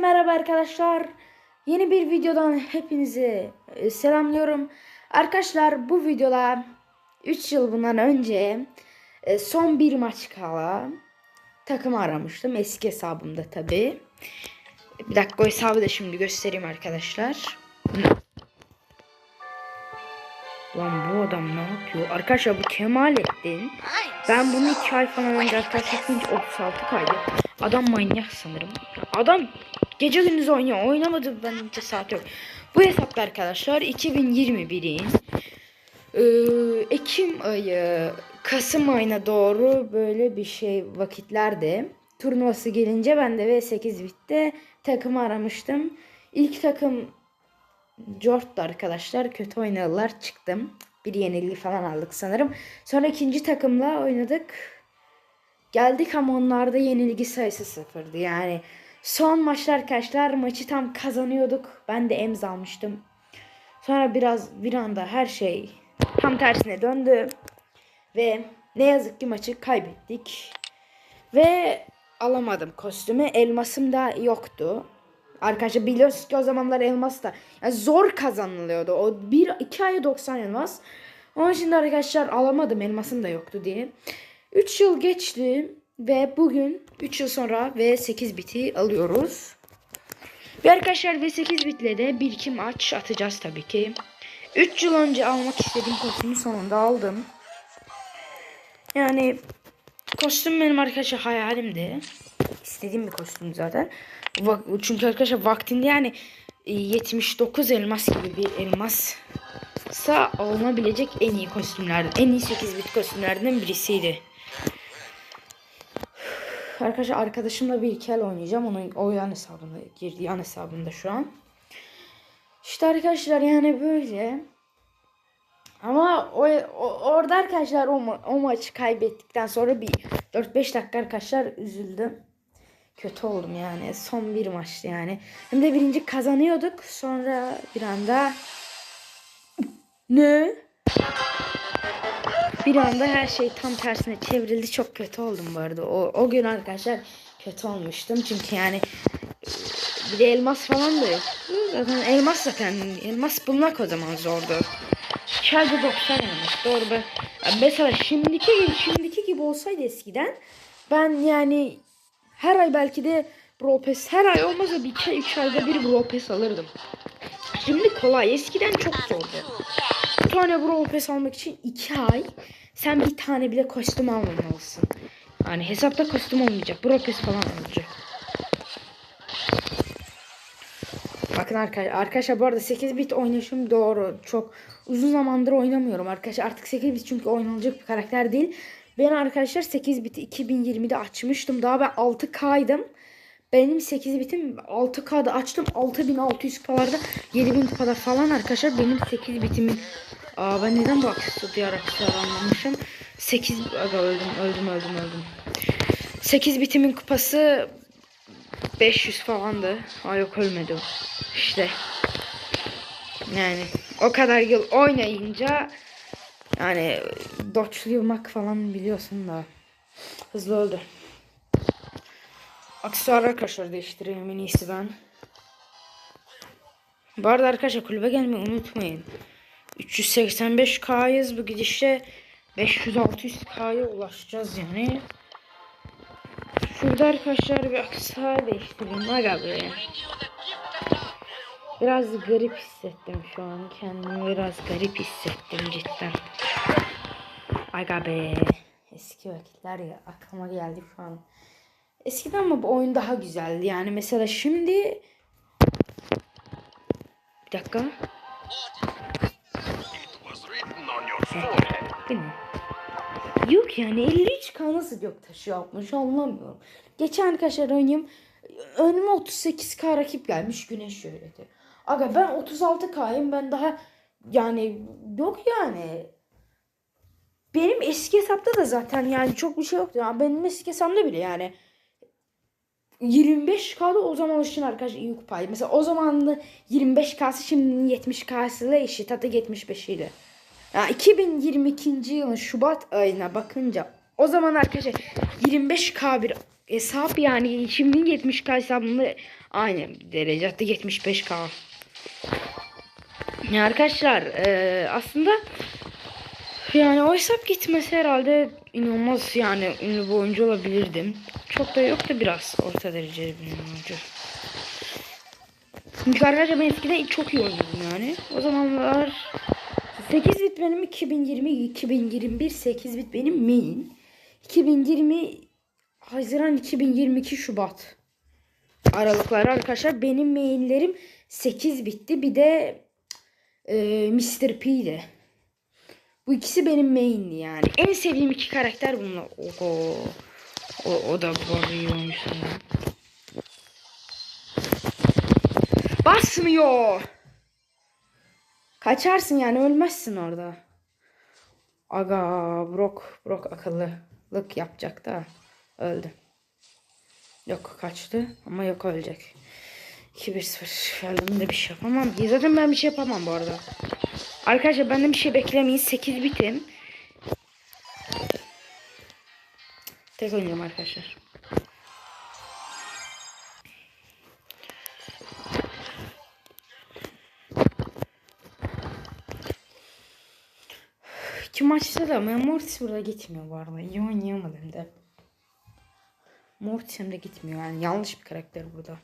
Merhaba arkadaşlar. Yeni bir videodan hepinizi e, selamlıyorum. Arkadaşlar bu videoda 3 yıl bundan önce e, son bir maç kala takım aramıştım. Eski hesabımda tabi. Bir dakika o hesabı da şimdi göstereyim arkadaşlar. Lan bu adam ne yapıyor? Arkadaşlar bu Kemalettin. Ben bunu 2 ay falan önce arkadaşlar çünkü 36 kaydı. Adam manyak sanırım. Adam gece gündüz oynuyor. Oynamadı ben yok. Bu hesapta arkadaşlar 2021'in eee, Ekim ayı Kasım ayına doğru böyle bir şey vakitlerde turnuvası gelince ben de V8 bitti takımı aramıştım. İlk takım Jort'tu arkadaşlar. Kötü oynadılar. Çıktım. Bir yenilgi falan aldık sanırım. Sonra ikinci takımla oynadık. Geldik ama onlarda yenilgi sayısı sıfırdı. Yani son maçlar arkadaşlar maçı tam kazanıyorduk. Ben de emz almıştım. Sonra biraz bir anda her şey tam tersine döndü. Ve ne yazık ki maçı kaybettik. Ve alamadım kostümü. Elmasım da yoktu. Arkadaşlar biliyorsunuz ki o zamanlar elmas da yani zor kazanılıyordu. O bir iki aya 90 elmas. Onun için de arkadaşlar alamadım elmasım da yoktu diye. 3 yıl geçti ve bugün 3 yıl sonra V8 biti alıyoruz. Ve arkadaşlar V8 bitle de bir iki maç atacağız tabii ki. 3 yıl önce almak istediğim kostümü sonunda aldım. Yani kostüm benim arkadaşlar hayalimdi. İstediğim bir kostüm zaten. Çünkü arkadaşlar vaktinde yani e, 79 elmas gibi bir elmassa alınabilecek en iyi kostümlerden. En iyi 8 bit kostümlerden birisiydi. Arkadaşlar arkadaşımla bir iki el oynayacağım. Onun o yan hesabında girdi yan hesabında şu an. İşte arkadaşlar yani böyle. Ama o, o- orada arkadaşlar o, ma- o maçı kaybettikten sonra bir 4-5 dakika arkadaşlar üzüldüm. Kötü oldum yani. Son bir maçtı yani. Hem de birinci kazanıyorduk. Sonra bir anda ne? Bir anda her şey tam tersine çevrildi. Çok kötü oldum bu arada. O, o gün arkadaşlar kötü olmuştum. Çünkü yani e, bir de elmas falan da yok. Zaten elmas zaten elmas bulmak o zaman zordu. Şarjı 90 elmas. Doğru be. Mesela şimdiki şimdiki gibi olsaydı eskiden ben yani her ay belki de Brawl Pass her ay olmasa bir iki üç ayda bir Brawl Pass alırdım. Şimdi kolay. Eskiden çok zordu. Bir tane Brawl Pass almak için iki ay sen bir tane bile kostüm almamalısın. Yani hesapta kostüm olmayacak. Brawl Pass falan olacak. Bakın arkadaşlar, arkadaşlar bu arada 8 bit oynayışım doğru. Çok uzun zamandır oynamıyorum arkadaşlar. Artık 8 bit çünkü oynanacak bir karakter değil. Ben arkadaşlar 8 biti 2020'de açmıştım. Daha ben 6K'ydım. Benim 8 bitim 6K'da açtım. 6600 kupalarda 7000 kupada falan arkadaşlar. Benim 8 bitimin Aa ben neden bu aksesuarı diğer aksesuarı anlamışım. 8 Aga öldüm öldüm öldüm öldüm. 8 bitimin kupası 500 falandı. Aa yok ölmedi o. İşte. Yani o kadar yıl oynayınca yani doçluyormak falan biliyorsun da hızlı öldü. Aksesuar arkadaşlar değiştireyim en iyisi ben. Bu arada arkadaşlar kulübe gelmeyi unutmayın. 385K'yız bu gidişle 500-600K'ya ulaşacağız yani. Şurada arkadaşlar bir aksesuar değiştireyim. Aga be. Biraz garip hissettim şu an. Kendimi biraz garip hissettim cidden. Aga. Eski vakitler ya aklıma geldi şu an. Eskiden ama bu oyun daha güzeldi. Yani mesela şimdi bir dakika. Yok yani 53k nasıl yok taşı yapmış anlamıyorum. Geçen arkadaşlar oynayayım. Önüme 38k rakip gelmiş güneş şöhreti. Aga ben 36k'yım ben daha yani yok yani. Benim eski hesapta da zaten yani çok bir şey yoktu. Yani benim eski hesabımda bile yani 25K'da o zaman için arkadaşlar iyi kupaydı. Mesela o zaman da 25K'sı şimdi 70K'sı ile eşit. Hatta 75 ile. Ya 2022 yılın Şubat ayına bakınca o zaman arkadaşlar 25K bir hesap yani şimdi 70K hesabımda Aynı derece hatta 75k. Ya arkadaşlar eee, aslında yani o hesap gitmesi herhalde inanılmaz yani ünlü bir oyuncu olabilirdim. Çok da yok da biraz orta derece bir oyuncu. Arkadaşlar ben eskiden çok iyi oynuyordum yani. O zamanlar 8 bit benim 2020 2021 8 bit benim main. 2020 Haziran 2022 Şubat aralıkları arkadaşlar benim mainlerim 8 bitti. Bir de e, Mr. P'di. Bu ikisi benim main'di yani. En sevdiğim iki karakter bunlar. Oho. O, o da oymuş sanırım. Basmıyor. Kaçarsın yani ölmezsin orada. Aga Brock Brock akıllılık yapacak da öldü. Yok kaçtı ama yok ölecek. 2-1-0 geldim de bir şey yapamam. Zaten ben bir şey yapamam bu arada. Arkadaşlar benden bir şey beklemeyin. 8 bitim. Tek oynuyorum arkadaşlar. İki maçta da ama Mortis burada gitmiyor bu arada. İyi oynayamadım da. Mortis hem de gitmiyor yani yanlış bir karakter burada.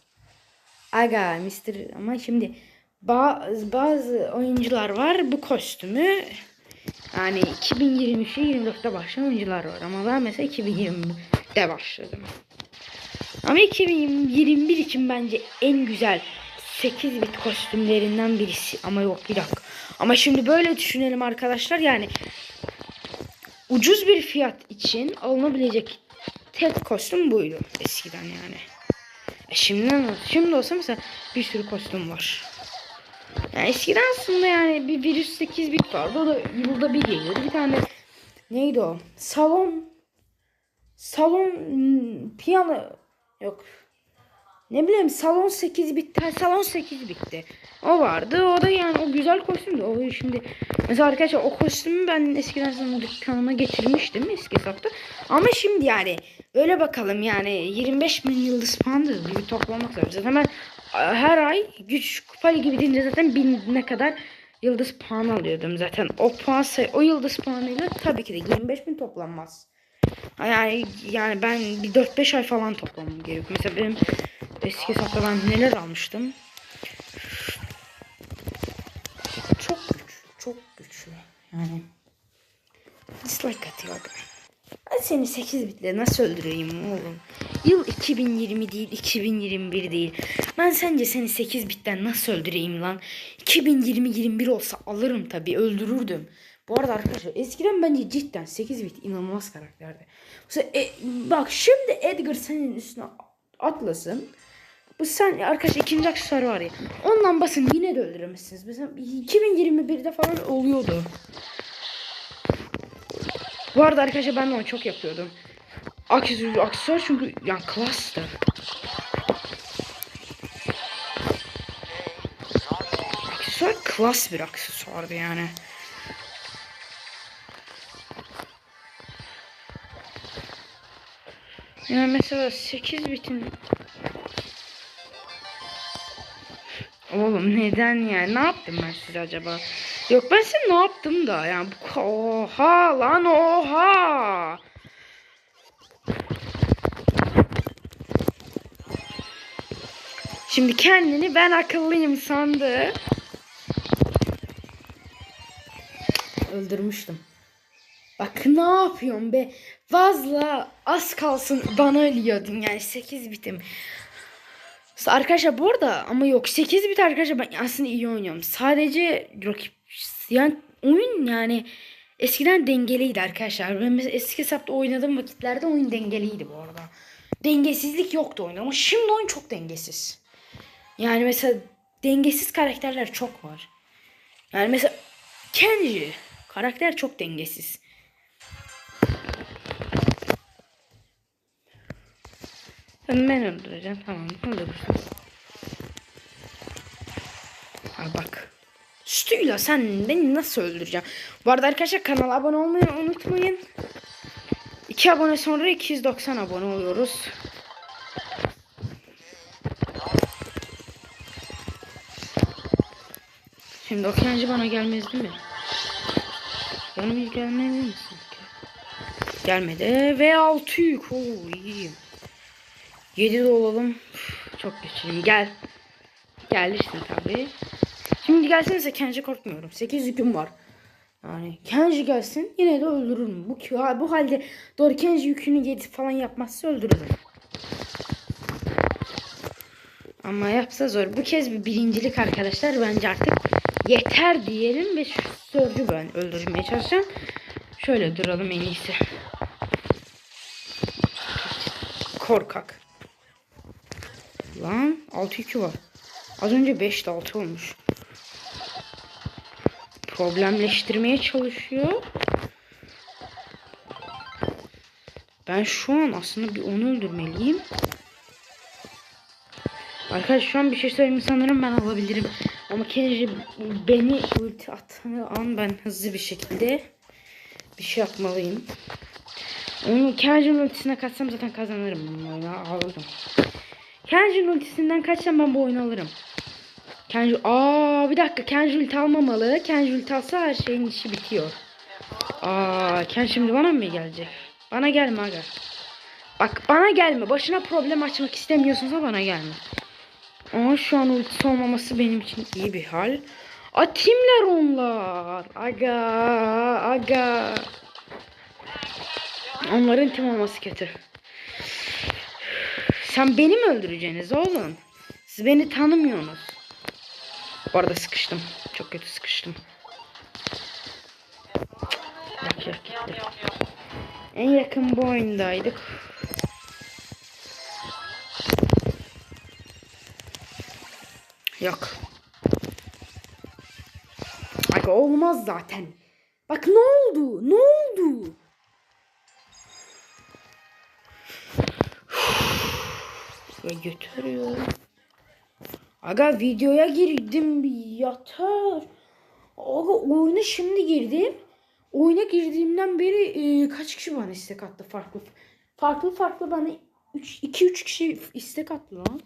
Aga Mr. ama şimdi bazı, bazı oyuncular var bu kostümü yani 2023'e 24'te başlayan oyuncular var ama ben mesela 2020'de başladım. Ama 2021 için bence en güzel 8 bit kostümlerinden birisi ama yok bir dakika. Ama şimdi böyle düşünelim arkadaşlar yani ucuz bir fiyat için alınabilecek tek kostüm buydu eskiden yani. E şimdi? Şimdi olsa mesela bir sürü kostüm var. Yani eskiden aslında yani bir virüs 8 bit vardı. O da yılda bir geliyordu. Bir tane neydi o? Salon salon hmm, piyano yok. Ne bileyim salon 8 bitti. Salon 8 bitti. O vardı. O da yani o güzel kostümdü. O şimdi mesela arkadaşlar o kostümü ben eskiden sana dükkanıma getirmiştim eski hesapta. Ama şimdi yani öyle bakalım yani 25 bin yıldız puandır gibi toplamak lazım. Zaten ben her ay güç kupa ligi bitince zaten bin ne kadar yıldız puan alıyordum zaten. O puan say o yıldız puanıyla tabii ki de 25 bin toplanmaz. Yani yani ben bir 4-5 ay falan toplamam gerekiyor. Mesela benim eski hesapta ben neler almıştım. Çok güç, çok güçlü. Yani dislike atıyor. Ben seni 8 bitle nasıl öldüreyim oğlum? Yıl 2020 değil, 2021 değil. Ben sence seni 8 bitten nasıl öldüreyim lan? 2020-21 olsa alırım tabii, öldürürdüm. Bu arada arkadaşlar eskiden bence cidden 8 bit inanılmaz karakterdi. Mesela, e, bak şimdi Edgar senin üstüne atlasın. Bu sen arkadaş ikinci aksesuar var ya. Ondan basın yine de öldüremezsiniz. Mesela 2021'de falan oluyordu. Bu arada arkadaşlar ben onu çok yapıyordum. Aksesuar, aksesuar çünkü yani klastı. Aksesuar klas bir aksesuardı yani. Yani mesela 8 bitin Oğlum neden yani? Ne yaptım ben size acaba? Yok ben size ne yaptım da yani bu oha lan oha. Şimdi kendini ben akıllıyım sandı. Öldürmüştüm. Bak ne yapıyorsun be? Vazla az kalsın bana ölüyordun yani 8 bitim. Arkadaşlar bu arada ama yok 8 bit arkadaşlar ben aslında iyi oynuyorum. Sadece rakip yani oyun yani eskiden dengeliydi arkadaşlar. Ben mesela eski hesapta oynadığım vakitlerde oyun dengeliydi bu arada. Dengesizlik yoktu oyunda ama şimdi oyun çok dengesiz. Yani mesela dengesiz karakterler çok var. Yani mesela Kenji karakter çok dengesiz. Ben öldüreceğim. Tamam öldürürsün. Ha bak. Sütüyle sen beni nasıl öldüreceksin? Bu arada arkadaşlar kanala abone olmayı unutmayın. 2 abone sonra 290 abone oluyoruz. Şimdi o kendi bana gelmez değil mi? Gelmez gelmez mi sanki? Gelmedi. Ve 6 yük. Oo iyiyim. 7 de olalım. Çok güçlüyüm. Gel. Gelirsin tabii. Şimdi gelsenize Kenji korkmuyorum. 8 yüküm var. Yani Kenji gelsin yine de öldürürüm. Bu, bu halde doğru Kenji yükünü yedi falan yapmazsa öldürürüm. Ama yapsa zor. Bu kez bir birincilik arkadaşlar. Bence artık yeter diyelim ve şu Sörcü ben öldürmeye çalışacağım. Şöyle duralım en iyisi. Korkak. Lan 6 2 var. Az önce 5'te 6 olmuş. Problemleştirmeye çalışıyor. Ben şu an aslında bir onu öldürmeliyim. Arkadaşlar şu an bir şey söyleyeyim sanırım ben alabilirim. Ama Kenji beni ulti attığı an ben hızlı bir şekilde bir şey yapmalıyım. Onu Kenji'nin ultisine kaçsam zaten kazanırım oyunu alırım. Kenji'nin ultisinden kaçsam ben bu oyunu alırım. Kenji aa bir dakika Kenji ulti almamalı. Kenji ulti alsa her şeyin işi bitiyor. Aa Kenji şimdi bana mı gelecek? Bana gelme aga. Bak bana gelme. Başına problem açmak istemiyorsunsa bana gelme. Ama şu an ultisi olmaması benim için iyi bir hal. A timler onlar. Aga aga. Onların tim olması kötü. Sen beni mi öldüreceksiniz oğlum? Siz beni tanımıyorsunuz. Bu arada sıkıştım. Çok kötü sıkıştım. Yok yok gitti. En yakın bu oyundaydık. Yok. Bak olmaz zaten. Bak ne oldu? Ne oldu? Ve götürüyor. Aga videoya girdim bir yatar. Aga oyuna şimdi girdim. Oyuna girdiğimden beri e, kaç kişi bana istek attı farklı. Farklı farklı bana 2-3 kişi istek attı lan.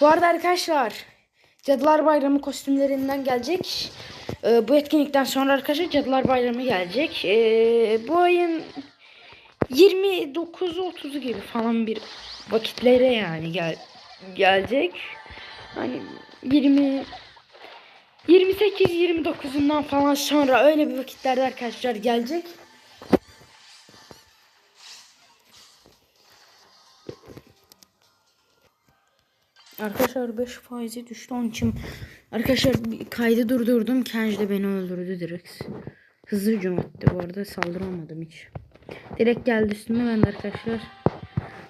Bu arada arkadaşlar Cadılar Bayramı kostümlerinden gelecek. Ee, bu etkinlikten sonra arkadaşlar Cadılar Bayramı gelecek. Ee, bu ayın 29-30'u gibi falan bir vakitlere yani gel gelecek. Hani 20 28-29'undan falan sonra öyle bir vakitlerde arkadaşlar gelecek. Arkadaşlar 5 faizi düştü onun için arkadaşlar kaydı durdurdum. Kenji de beni öldürdü direkt. Hızlı hücum etti bu arada saldıramadım hiç. Direkt geldi üstüme ben arkadaşlar.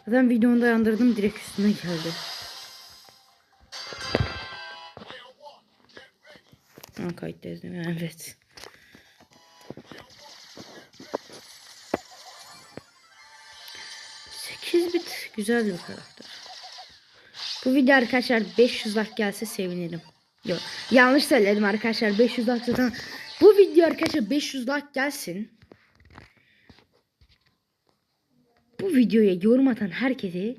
Zaten videonu dayandırdım direkt üstüme geldi. Ha mi? Evet. Sekiz bit güzel bir karakter. Bu video arkadaşlar 500 like gelse sevinirim. Yok yanlış söyledim arkadaşlar 500 like zaten. Bu video arkadaşlar 500 like gelsin. Bu videoya yorum atan herkese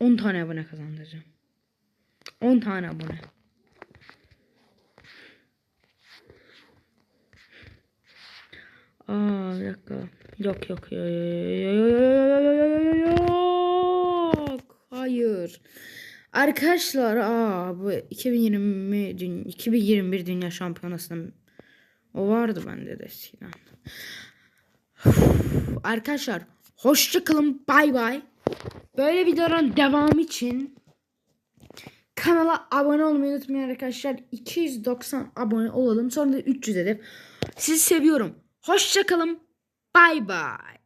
10 tane abone kazandıracağım. 10 tane abone. Aa bir dakika. Yok yok yok yok. Hayır. Arkadaşlar aa bu 2020 dün 2021 Dünya Şampiyonası'nın o vardı bende de eskiden. Arkadaşlar hoşça kalın bay bay. Böyle videoların devamı için kanala abone olmayı unutmayın arkadaşlar. 290 abone olalım sonra da 300 hedef. Sizi seviyorum. Hoşça kalın. Bay bay.